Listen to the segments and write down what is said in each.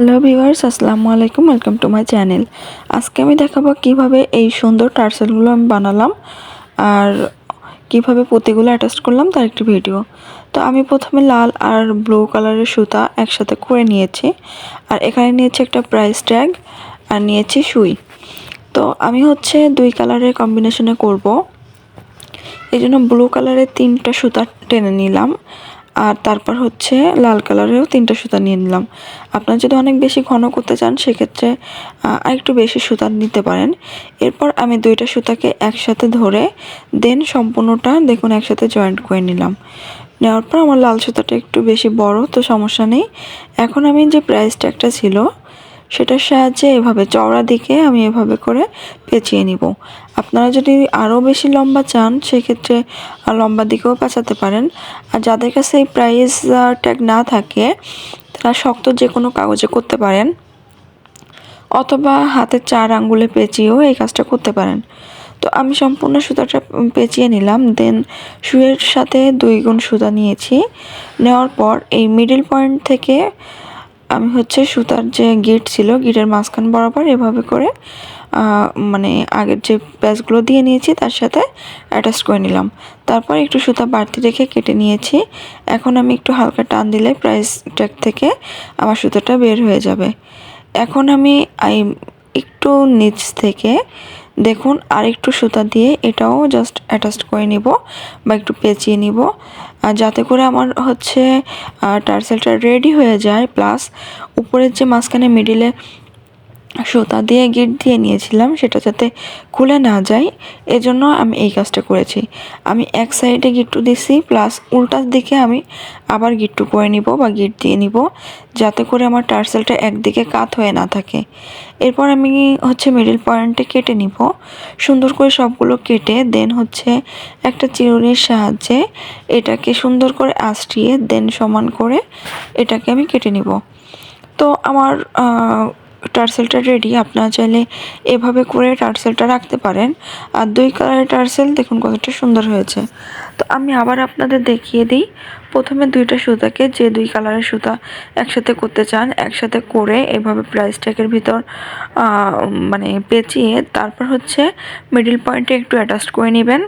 Hello viewers, আসসালামু আলাইকুম, welcome to my channel. আজকে আমি দেখাবো কীভাবে এই সুন্দর টার্সেলগুলো আমি বানালাম আর কীভাবে পুঁতিগুলো অ্যাটাচ করলাম তার একটি ভিডিও তো আমি প্রথমে লাল আর ব্লু কালারের সুতা একসাথে করে নিয়েছি আর এখানে নিয়েছি একটা প্রাইস ট্যাগ আর নিয়েছি সুই। তো আমি হচ্ছে দুই কালারের কম্বিনেশনে করব। এই জন্য ব্লু কালারের তিনটা সুতা টেনে নিলাম আর তারপর হচ্ছে লাল কালারেরও তিনটা সুতা নিয়ে নিলাম। আপনারা যদি অনেক বেশি ঘন করতে চান, সেক্ষেত্রে আরেকটু বেশি সুতা নিতে পারেন। এরপর আমি দুইটা সুতাকে একসাথে ধরে দেন সম্পূর্ণটা দেখুন একসাথে জয়েন্ট করে নিলাম। নেওয়ার পর আমার লাল সুতাটা একটু বেশি বড়, তো সমস্যা নেই। এখন আমি যে প্রাইসটা একটা ছিল সেটার সাহায্যে এভাবে চওড়া দিকে আমি এভাবে করে পেঁচিয়ে নিব। আপনারা যদি আরও বেশি লম্বা চান, সেক্ষেত্রে লম্বা দিকেও পেঁচাতে পারেন। আর যাদের কাছে এই প্রাইস ট্যাগ না থাকে, তারা শক্ত যে কোনো কাগজে করতে পারেন। অথবা হাতের চার আঙ্গুলে পেঁচিয়েও এই কাজটা করতে পারেন। তো আমি সম্পূর্ণ সুতাটা পেঁচিয়ে নিলাম দেন শুয়ের সাথে দুই গুণ সুতা নিয়েছি। নেওয়ার পর এই মিডিল পয়েন্ট থেকে আমি হচ্ছে সুতার যে গিট ছিল, গিটের মাঝখান বরাবর এভাবে করে মানে আগের যে প্যাচগুলো দিয়ে নিয়েছি, তার সাথে অ্যাটাচ করে নিলাম। তারপর একটু সুতা বাড়তি রেখে কেটে নিয়েছি। এখন আমি একটু হালকা টান দিলে প্রাইস ট্যাগ থেকে আমার সুতোটা বের হয়ে যাবে। এখন আমি একটু নিচ থেকে দেখুন আর একটু সুতা দিয়ে এটাও জাস্ট অ্যাটাচ করে নিব বা একটু পেঁচিয়ে নিব। যাতে করে আমার হচ্ছে টার্সেলটা রেডি হয়ে যায় প্লাস উপরের যে মাঝখানে মিডিলে সুতা দিয়ে গিট দিয়ে নিয়েছিলাম, সেটা যাতে খুলে না যায়। এজন্য আমি এই কাজটা করেছি। আমি এক সাইডে গিট্টু দিছি, প্লাস উল্টার দিকে আমি আবার গিট্টু করে নিব বা গিট দিয়ে নিব, যাতে করে আমার টার্সেলটা একদিকে কাত হয়ে না থাকে। এরপর আমি হচ্ছে মিডিল পয়েন্টে কেটে নিব। সুন্দর করে সবগুলো কেটে দেন হচ্ছে একটা চিরুনির সাহায্যে এটাকে সুন্দর করে আঁচড়িয়ে দেন সমান করে এটাকে আমি কেটে নিব। তো আমার টার্সেলটা রেডি আপনারা চাইলে এভাবে করে টার্সেলটা রাখতে পারেন। আর দুই কালারের টার্সেল, দেখুন কতটা সুন্দর হয়েছে। তো আমি আবার আপনাদের দেখিয়ে দিই। প্রথমে দুইটা সুতাকে যে দুই কালারের সুতা একসাথে করতে চান, একসাথে করে এভাবে প্রাইস ট্যাগের ভিতর মানে পেঁচিয়ে তারপর হচ্ছে মিডিল পয়েন্টে একটু অ্যাটাচ করে নেবেন।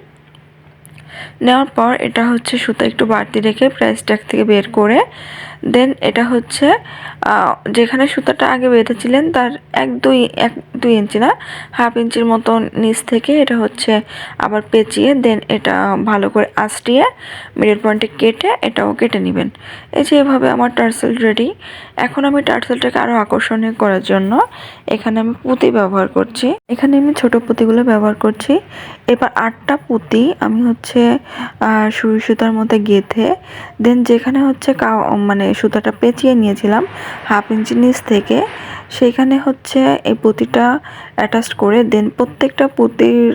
নেওয়ার পর এটা হচ্ছে সুতা একটু বাড়তি রেখে প্রাইস ট্যাগ থেকে বের করে। দেন এটা হচ্ছে যেখানে সুতাটা আগে বেঁধেছিলেন তার এক দুই এক দুই ইঞ্চি না, হাফ ইঞ্চির মতো নিচ থেকে এটা হচ্ছে আবার পেঁচিয়ে দেন এটা ভালো করে আঁচড়িয়ে মিডল পয়েন্টে কেটে এটাও কেটে নেবেন। এই যে এভাবে আমার টার্সেল রেডি এখন আমি টার্সেলটাকে আরও আকর্ষণীয় করার জন্য এখানে আমি পুঁতি ব্যবহার করছি। এখানে আমি ছোট পুঁতিগুলো ব্যবহার করছি। এবার আটটা পুঁতি আমি হচ্ছে সুই সুতার মধ্যে গেঁথে দেন যেখানে হচ্ছে কা মানে সুতাটা পেঁচিয়ে নিয়েছিলাম হাফ ইঞ্চি নিচ থেকে সেইখানে হচ্ছে এই পুঁতিটা অ্যাটাচ করে দেন প্রত্যেকটা পুঁতির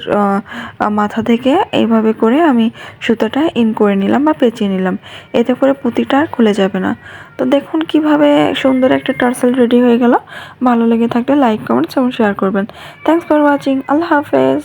মাথা থেকে এইভাবে করে আমি সুতাটা ইন করে নিলাম বা পেঁচিয়ে নিলাম। এতে করে পুঁতিটা আর খুলে যাবে না। তো দেখুন কীভাবে সুন্দর একটা টার্সেল রেডি হয়ে গেল। ভালো লেগে থাকলে লাইক কমেন্টস এবং শেয়ার করবেন। থ্যাংকস ফর ওয়াচিং আল্লাহ হাফেজ।